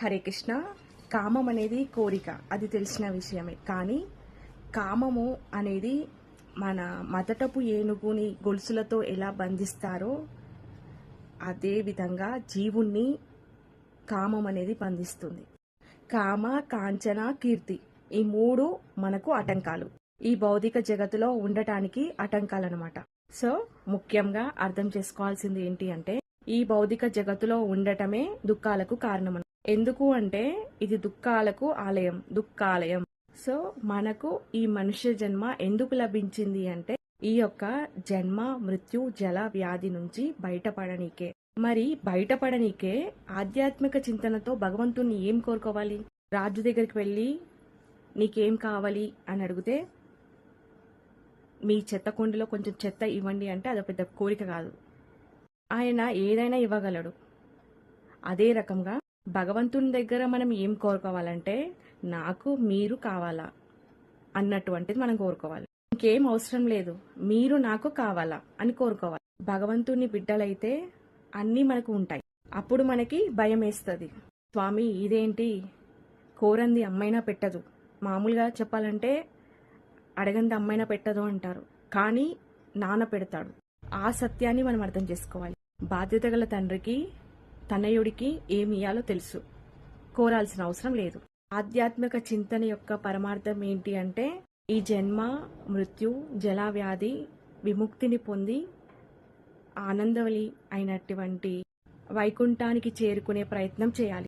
హరే కృష్ణ. కామం అనేది కోరిక అది తెలిసిన విషయమే. కానీ కామము అనేది మన మదటపు ఏనుగుని గొలుసులతో ఎలా బంధిస్తారో అదే విధంగా జీవుణ్ణి కామం అనేది బంధిస్తుంది. కామ కాంచన కీర్తి ఈ మూడు మనకు ఆటంకాలు. ఈ భౌతిక జగత్తులో ఉండటానికి ఆటంకాలు అనమాట సో ముఖ్యంగా అర్థం చేసుకోవాల్సింది ఏంటి అంటే ఈ భౌతిక జగత్తులో ఉండటమే దుఃఖాలకు కారణం ఎందుకు అంటే ఇది దుఃఖాలకు ఆలయం దుఃఖాలయం. సో మనకు ఈ మనుష్య జన్మ ఎందుకు లభించింది అంటే ఈ యొక్క జన్మ మృత్యు జల వ్యాధి నుంచి బయటపడనీకే. మరి బయటపడనీకే ఆధ్యాత్మిక చింతనతో భగవంతుణ్ణి ఏం కోరుకోవాలి? రాజు దగ్గరికి వెళ్ళి నీకేం కావాలి అని అడిగితే మీ చెత్త కుండలో కొంచెం చెత్త ఇవ్వండి అంటే అది పెద్ద కోరిక కాదు. ఆయన ఏదైనా ఇవ్వగలడు. అదే రకంగా భగవంతుని దగ్గర మనం ఏం కోరుకోవాలంటే నాకు మీరు కావాలా అన్నటువంటిది మనం కోరుకోవాలి. ఇంకేం అవసరం లేదు. మీరు నాకు కావాలా అని కోరుకోవాలి. భగవంతుని బిడ్డలైతే అన్నీ మనకు ఉంటాయి. అప్పుడు మనకి భయం వేస్తుంది. స్వామి ఇదేంటి? కోరంది అమ్మైనా పెట్టదు. మామూలుగా చెప్పాలంటే అడగంది అమ్మైనా పెట్టదు అంటారు. కానీ నాన్న పెడతాడు. ఆ సత్యాన్ని మనం అర్థం చేసుకోవాలి. బాధ్యత గల తండ్రికి తనయుడికి ఏమి తెలుసు. కోరాల్సిన అవసరం లేదు. ఆధ్యాత్మిక చింతన యొక్క పరమార్థం ఏంటి అంటే ఈ జన్మ మృత్యు జలవ్యాధి విముక్తిని పొంది ఆనందవలి అయినటువంటి వైకుంఠానికి చేరుకునే ప్రయత్నం చేయాలి.